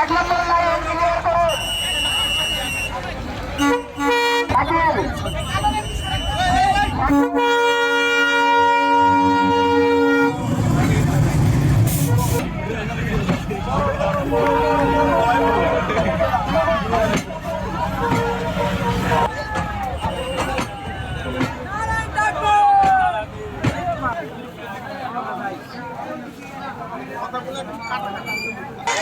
এক নম্বর line clear করুন। আমাদের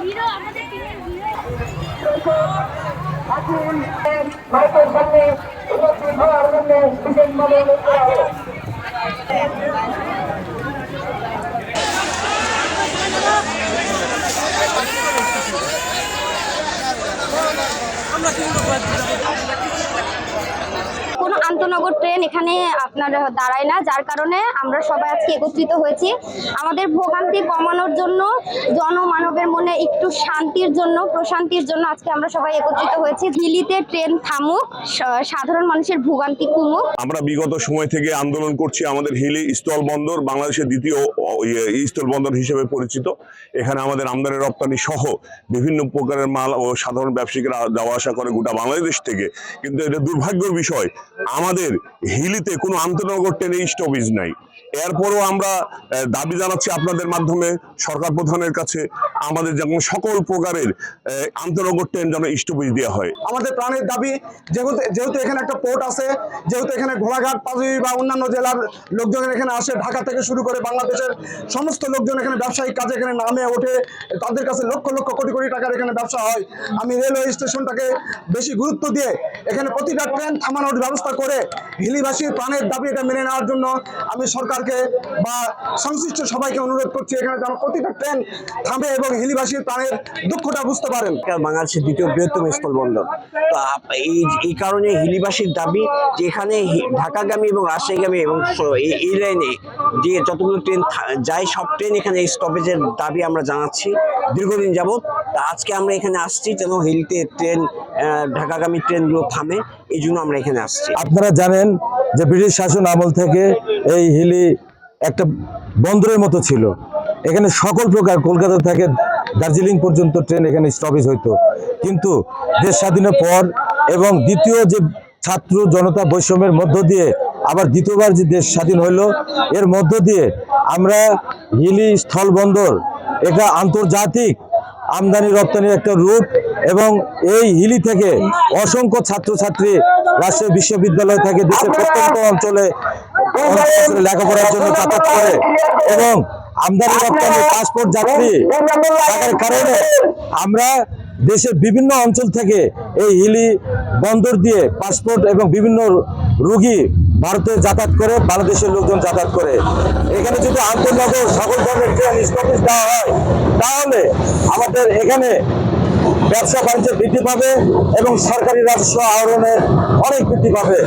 হিরো আমাদের টিমের হিরো থাকুন ভারতের সামনে উপস্থিত হওয়ার জন্য বিশেষভাবে অনুরোধ করা? হলো কোনো আন্তনগর ট্রেন এখানে আপনার দাঁড়ায় না যার কারণে আমরা সবাই আজকে একত্রিত হয়েছি। আমাদের ভোগান্তি কমানোর জন্য জনমানবের মনে একটু শান্তির জন্য প্রশান্তির জন্য আজকে আমরা সবাই একত্রিত হয়েছি। দিল্লিতে ট্রেন থামুক সাধারণ মানুষের ভোগান্তি কমুক। আমরা বিগত সময় থেকে আন্দোলন করছি আমাদের হিলি স্থল বন্দর বাংলাদেশের দ্বিতীয় ইয়ে, স্থল বন্দর হিসেবে পরিচিত। এখানে আমাদের আমদানি রপ্তানি সহ বিভিন্ন প্রকারের মাল ও সাধারণ ব্যবসায়ীরা যাওয়া আসা করে গোটা বাংলাদেশ থেকে। কিন্তু এটা দুর্ভাগ্যের বিষয় আমাদের হিলিতে কোনো আন্তনগর ট্রেনে স্টপেজ নাই। এরপরও আমরা দাবি জানাচ্ছি আপনাদের মাধ্যমে, সরকার প্রধানের কাছে, আমাদের যেমন সকল প্রকারের আন্তনগর ট্রেন যেন স্টপেজ দেওয়া হয়। আমাদের প্রাণের দাবি, যেহেতু যেহেতু এখানে একটা পোর্ট আছে, যেহেতু এখানে ঘোড়াঘাট পাজুই বা অন্যান্য জেলার লোকজন এখানে আসে, ঢাকা থেকে শুরু করে বাংলাদেশের সমস্ত লোকজন এখানে ব্যবসায়িক কাজে এখানে নামে ওঠে, তাদের কাছে লক্ষ লক্ষ কোটি কোটি টাকার এখানে ব্যবসা হয়। আমি রেলওয়ে স্টেশনটাকে বেশি গুরুত্ব দিয়ে এখানে প্রতিটা ট্রেন থামানোর ব্যবস্থা করে হিলিবাসীর প্রাণের দাবি এটা মেনে নেওয়ার জন্য আমি সরকারকে বা সংশ্লিষ্ট সবাইকে অনুরোধ করছি, এখানে যেন প্রতিটা ট্রেন থামে এবং হিলিবাসীর প্রাণের দুঃখটা বুঝতে পারেন। বাংলাদেশের দ্বিতীয় বৃহত্তম স্থলবন্দর। তো এই এই কারণে হিলিবাসীর দাবি যে এখানে ঢাকাগামী এবং রাজশাহীগামী এবং এই- লাইনে যে যতগুলো ট্রেন যায় সব ট্রেন এখানে স্টপেজের দাবি আমরা জানাচ্ছি। দীর্ঘদিন যাবত তা আজকে আমরা এখানে আসছি যেন হিলিতে ট্রেন ঢাকাগামী ট্রেনগুলো থামে, এই জন্য আমরা এখানে আসছি। আপনারা জানেন যে ব্রিটিশ শাসন আমল থেকে এই হিলি একটা বন্দরের মতো ছিল। এখানে সকল প্রকার কলকাতা থেকে দার্জিলিং পর্যন্ত ট্রেন এখানে স্টপেজ হইতো। কিন্তু দেশ স্বাধীনের পর এবং দ্বিতীয় যে ছাত্র জনতা বৈষম্যের মধ্য দিয়ে আবার দ্বিতীয়বার যে দেশ স্বাধীন হইল, এর মধ্য দিয়ে আমরা হিলি স্থলবন্দর, এটা আন্তর্জাতিক আমদানি রপ্তানির একটা রুট এবং এই হিলি থেকে অসংখ্য ছাত্রছাত্রী রাজশাহী বিশ্ববিদ্যালয় থেকে দেশের প্রত্যন্ত অঞ্চলে লেখাপড়ার জন্য যাতায়াত করে এবং আমদানি রপ্তানি পাসপোর্ট যাত্রী থাকার কারণে আমরা দেশের বিভিন্ন অঞ্চল থেকে এই হিলি বন্দর দিয়ে পাসপোর্ট এবং বিভিন্ন রুগী ভারতে যাতায়াত করে, বাংলাদেশের লোকজন যাতায়াত করে। এখানে যদি আন্তর্জাতিক সকল ধরনের ট্রেন স্টপেজ দেওয়া হয়, তাহলে আমাদের এখানে ব্যবসা বাণিজ্য বৃদ্ধি পাবে এবং সরকারি রাজস্ব আহরণের অনেক বৃদ্ধি পাবে।